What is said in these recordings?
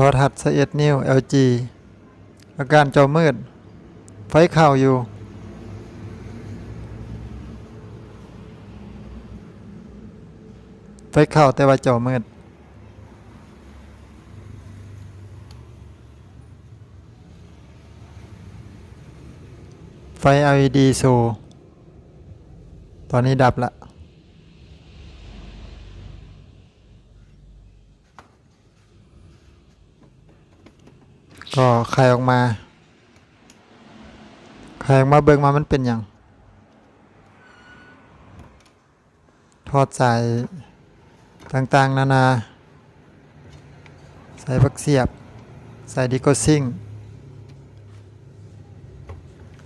ทอทัศน์11นิ้ว LG อาการจอมืด ไฟเข้าอยู่ ไฟเข้าแต่ว่าจอมืดไฟ LED โซ ตอนนี้ดับละ ก็ใครออกมาใครออกมาเบิ่งมามันเป็นอย่างทอดใสายต่างๆ นานา ใส่พักเสียบ ใส่ดิโกซิ่ง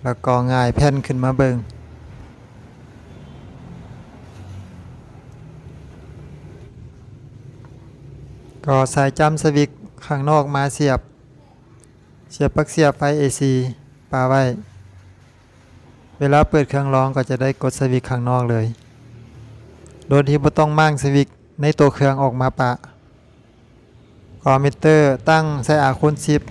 แล้วก็ง่ายแผ่นขึ้นมาเบิงก็สายจำสวิกข้างนอกมาเสียบ เสียบปลั๊กเสียบไฟ AC ปาไว้ เวลาเปิดเครื่องร้องก็จะได้กดสวิตช์ข้างนอกเลย โดยที่ไม่ต้องมั่งสวิตช์ในตัวเครื่องออกมาปะ คอมิเตอร์ตั้งใส่อาคุณชิป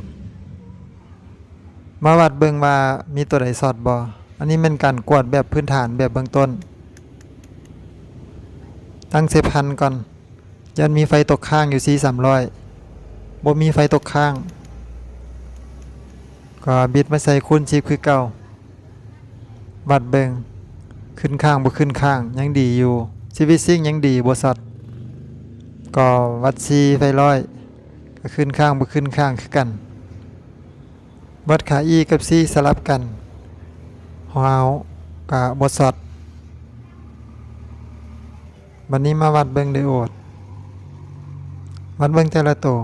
มาวัดเบิงว่ามีตัวใดสอดบออันนี้เป็นการกวดแบบพื้นฐานแบบเบื้องต้น ตั้งเซพันก่อนยันมีไฟตกข้างอยู่สี่สามร้อยบ่มีไฟตกข้าง ก็บิดมาใส่คูณชิปคือเก่าวัดเบิงขึ้นข้างบ่ขึ้นข้างยังดีอยู่ชีวิตซิ่งยังดีบ่สอดก็วัดซีไฟร้อยก็ขึ้นข้างบ่ขึ้นข้างคือกันวัดขาอีกับซีสลับกันหาวกับบทสอดวันนี้มาวัดเบิงไดโอดวัดเบิงแต่ละตัว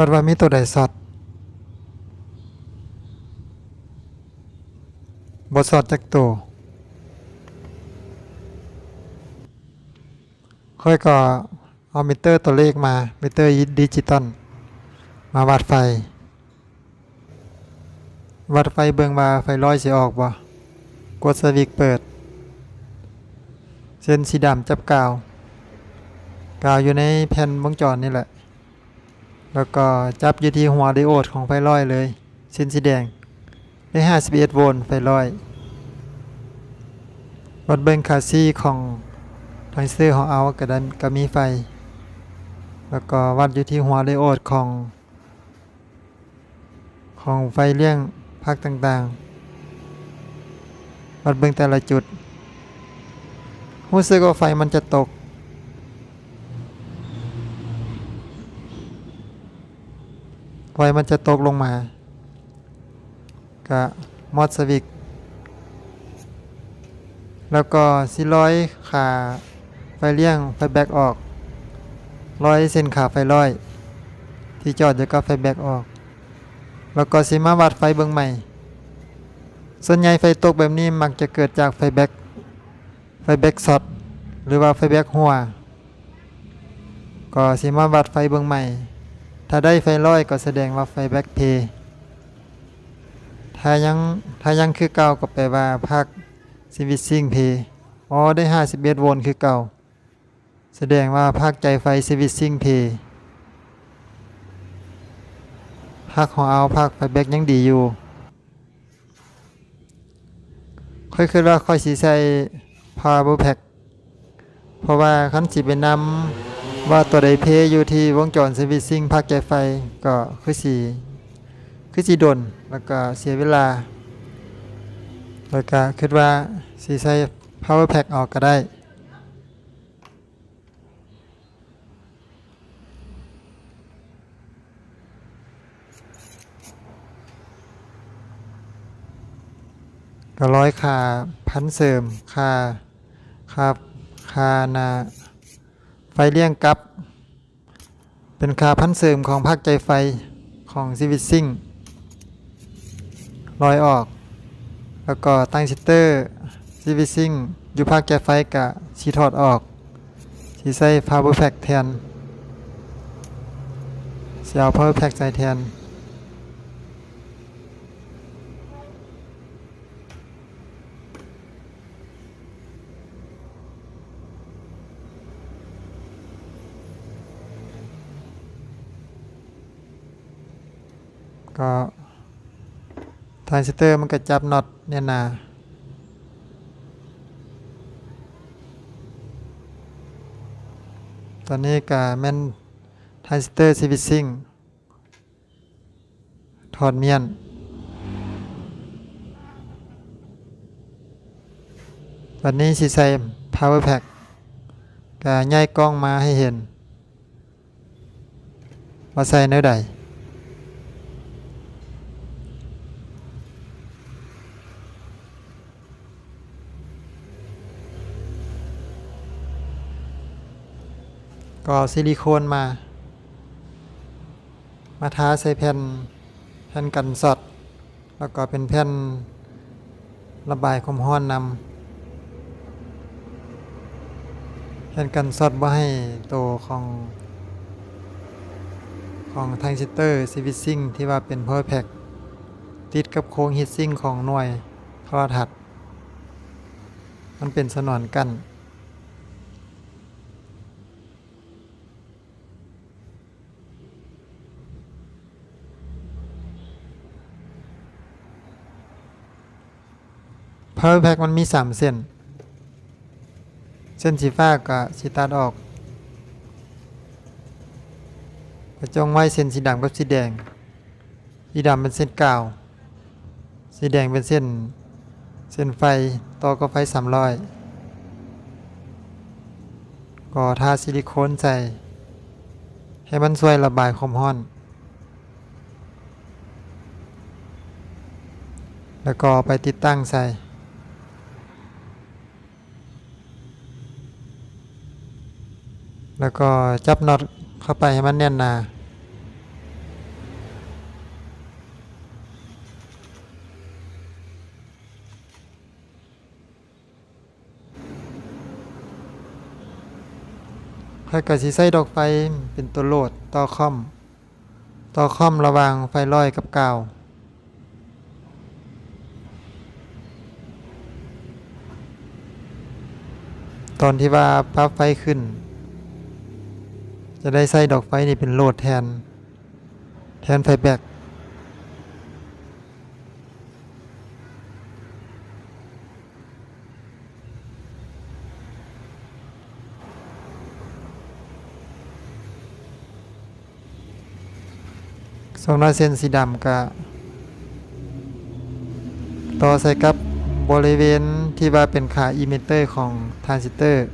วัดว่ามีตัวใดสอดบทสอดจากตัวค่อยก็เอามิเตอร์ตัวเลขมามิเตอร์ดิจิตอลมาวัดไฟ วัดไฟเบิงว่าไฟร้อยสิออกบ่กดสวิตช์เปิด เส้นสีดำจับกาว กาวอยู่ในแผ่นวงจรนี่แหละ แล้วก็จับอยู่ที่หัวไดโอดของไฟร้อยเลยเส้นสีแดงได้ 51 โวลต์ไฟร้อยวัดเบิงคาซี่ของทรานซิสเตอร์ของเอากระดันก็มีไฟ แล้วก็วัดอยู่ที่หัวไดโอดของ ของไฟเลี้ยงภาคต่างๆ วัดเบิงแต่ละจุดรู้สึกว่าไฟมันจะตก ไฟมันจะตกลงมาก็มอดสวิก แล้วก็สิร้อยขาไฟเลี้ยงไฟแบกออก ร้อยเส้นขาไฟร้อย ที่จอดจะก็ไฟแบกออก แล้วก็สิมาวัดไฟเบื้องใหม่ ส่วนใหญ่ไฟตกแบบนี้มักจะเกิดจากไฟแบกไฟแบกช็อตหรือว่าไฟแบกหัว ก็สิมาวัดไฟเบื้องใหม่ ถ้าได้ไฟร้อยก็แสดงว่าไฟแบ็กเพย์ถ้ายังถ้ายังคือเก่าก็แปลว่าภาคสวิตซิ่งเพย์อ๋อได้51โวลต์คือเก่า แสดงว่าภาคใจไฟสวิตซิ่งเพย์ภาคของเอาภาคไฟแบ็กยังดีอยู่ค่อยคือว่าค่อยสีใส่ power pack เพราะว่าคันสิไปนำ ว่าตัวใดเพย์อยู่ที่วงจรสวิตซิ่งภาคใจไฟก็คือสีคือสีดนแล้วก็เสียเวลา แล้วก็คิดว่าสีใส่ power pack ออกก็ได้ก็ร้อยคาพันเสริมคาคาคานา ไฟเลี้ยงกับ เป็นคาพันเสริมของภาคใจไฟของซีวิตซิ่งลอยออก แล้วก็ตั้งชิตเตอร์ซีวิซิ่งอยู่ภาคใจไฟกะชีถอดออกชีใส่พาวเวอร์แฟกแทนสีเอา power pack ใส่แทน ก็ทรานซิสเตอร์มันก็จับน็อตเนี่ยนาตอนนี้ก็แม่นทรานซิสเตอร์ซีวิซิ่งถอดเมียนวันนี้สิใส่ power pack ก็ย้ายกล้องมาให้เห็น ว่าใส่เนื้อใด ก็เอซิลิโคนมา มาทาใส่แผ่นแผ่นกันสอดแล้วก็เป็นแผ่นระบายความร้อนนำแผ่นกันสอดบ่ให้โตวของของทางซิสเตอร์ซีวิซิ่งที่ว่าเป็น power pack ติดกับโครงฮีตซิ่งของหน่วยโทรทัศน์มันเป็นสนวนกัน power pack มันมี 3 เส้น เส้นสีฟ้าก็สีตัดออกก็จงไว้เส้นสีดำกับสีแดง สีดำเป็นเส้นกาว สีแดงเป็นเส้น เส้นไฟต่อกับไฟสามร้อยก็ทาซิลิโคนใส่ ให้มันช่วยระบายความร้อนแล้วก็ไปติดตั้งใส่ แล้วก็จับน็อตเข้าไปให้มันแน่นหนาค่อยก็สิใส่ดอกไฟเป็นตัวโหลดต่อคอม ต่อคอมระวางไฟลอยกับกาวตอนที่ว่าพับไฟขึ้น จะได้ใส่ดอกไฟนี่เป็นโหลดแทน แทนไฟแบตสองร้อยเส้นสีดำก็ต่อใส่กับบริเวณที่ว่าเป็นขาอิมิเตอร์ของทรานซิสเตอร์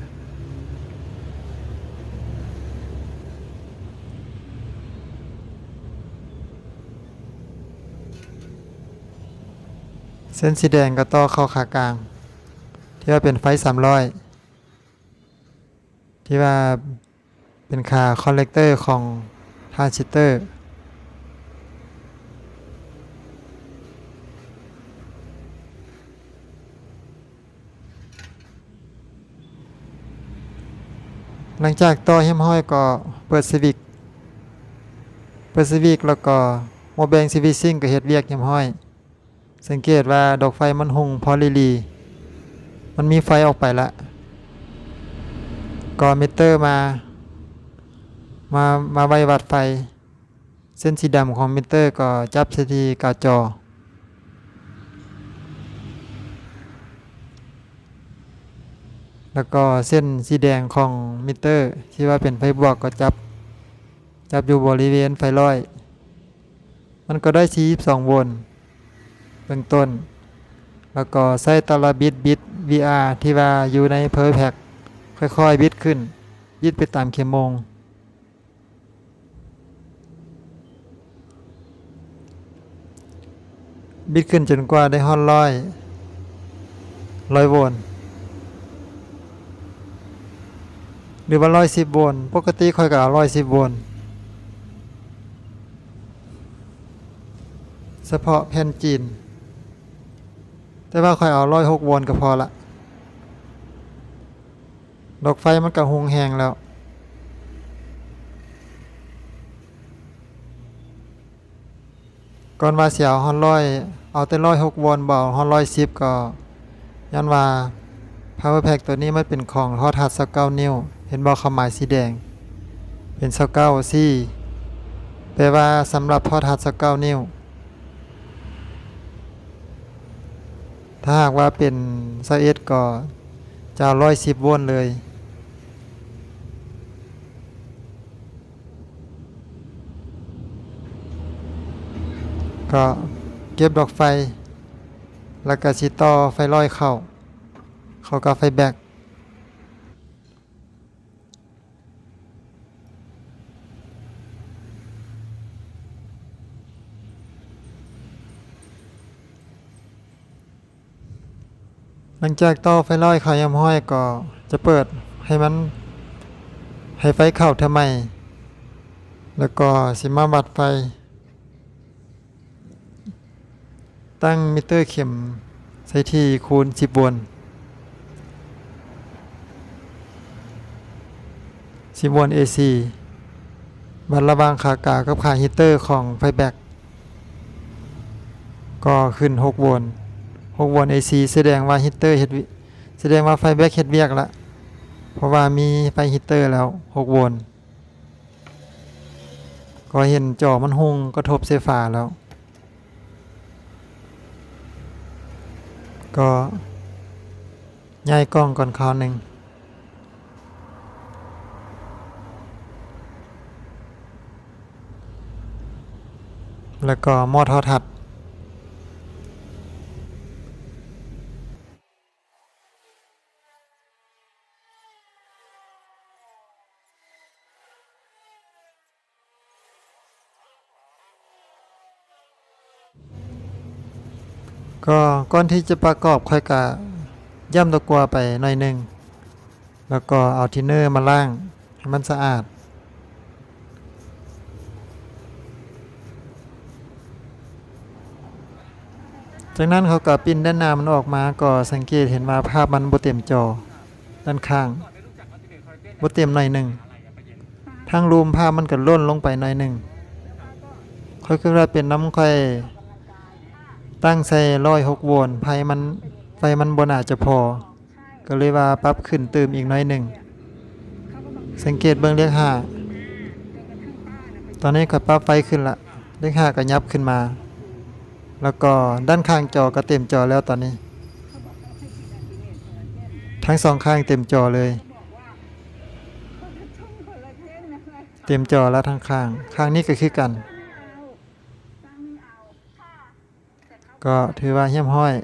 เส้นสีแดงก็ต่อเข้าขากลาง ที่ว่าเป็นไฟสามร้อยที่ว่าเป็นขาคอลเลกเตอร์ของทรานซิสเตอร์หลังจากต่อเฮมห้อยก็เปิดซีวิกเปิดซีวิกแล้วก็โมแบงซีวิซิ่งก็เฮ็ดเวียกเฮมห้อย สังเกตว่าดอกไฟมันหงพอลีลี มันมีไฟออกไปละก็มิเตอร์มา มา มาไววัดไฟ เส้นสีดำของมิเตอร์ก็จับสถีกาจอ แล้วก็เส้นสีแดงของมิเตอร์ ที่ว่าเป็นไฟบวกก็จับ จับอยู่บริเวณไฟร้อย มันก็ได้ 42 โวลต์ เบื้องต้น แล้วก็ใส่ตลับบิตบิต VR ที่ว่าอยู่ในเพอร์แพ็กค่อยๆ บิตขึ้น บิตไปตามเข็มมง บิตขึ้นจนกว่าได้ฮอดร้อยร้อยโวลต์หรือว่าร้อยสิบโวลต์ปกติค่อยก็เอาร้อยสิบโวลต์เฉพาะแผ่นจีน แต่ว่าค่อยเอาร้อยหกโวลต์ก็พอละดอกไฟมันก็หงแหงแล้ว ก่อนว่าเสียฮอนร้อย เอาแต่ร้อยหกโวลต์บ่ฮอนร้อยสิบก็ย้อนว่า power pack ตัวนี้มันเป็นของทอทัศน์เก้านิ้ว เห็นบอกคำหมายสีแดง เป็นสเก้าซี่แปลว่าสำหรับทอทัศน์เก้านิ้ว ถ้าหากว่าเป็นไซเอสก็จะร้อยสิบโวลต์เลย ก็เก็บดอกไฟ แล้วก็สิต่อไฟลอยเข้า เข้ากับไฟแบก ลังจากต่อไฟลอยเขายำห้อยก็จะเปิดให้มันให้ไฟเข้าทำไม แล้วก็สิมาวัดไฟ ตั้งมิเตอร์เข็มใส่ที่คูณ10โวลต์10วลต์ AC บัดระหว่างขากากับขาฮีเตอร์ของไฟแบกก็ขึ้น 6 โวลต์ 6โวลต์ AC แสดงว่าฮีตเตอร์เฮ็ดวิแสดงว่าไฟแบ็กเฮ็ดเวียกละเพราะว่ามีไฟฮีตเตอร์แล้ว6โวลต์ก็เห็นจอมันหงกระทบเสฝาแล้ว ก็ย้ายกล้องก่อนคราวหนึ่งแล้วก็หมอทอทัด ก็ก่อนที่จะประกอบค่อยกะย่ำตะกัวไปหน่อยหนึ่งแล้วก็เอาทินเนอร์มาล่างให้มันสะอาด จากนั้นเขาก็ปิ้นด้านหน้ามันออกมาก็สังเกตเห็นว่าภาพมันบ่เต็มจอด้านข้างบ่เต็มหน่อยหนึ่งทางรูมภาพมันก็ล่นลงไปหน่อยหนึ่งค่อยคือว่าเป็นน้ำค่อย ตั้งใส่ร้อยหกโวลต์ไฟมันไฟมันบนอาจจะพอ ก็เลยว่าปรับขึ้นเติมอีกน้อยหนึ่ง สังเกตเบื้องเลขห้าตอนนี้ก็ปรับไฟขึ้นละเลขห้าก็ยับขึ้นมา แล้วก็ด้านข้างจอก็เต็มจอแล้วตอนนี้ ทั้งสองข้างเต็มจอเลย เต็มจอแล้วทั้งข้าง ข้างนี้ก็คือกัน ก็ถือว่าเยี่ยมห้อย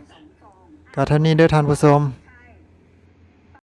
ก็เท่านี้เด้อท่านผู้ชม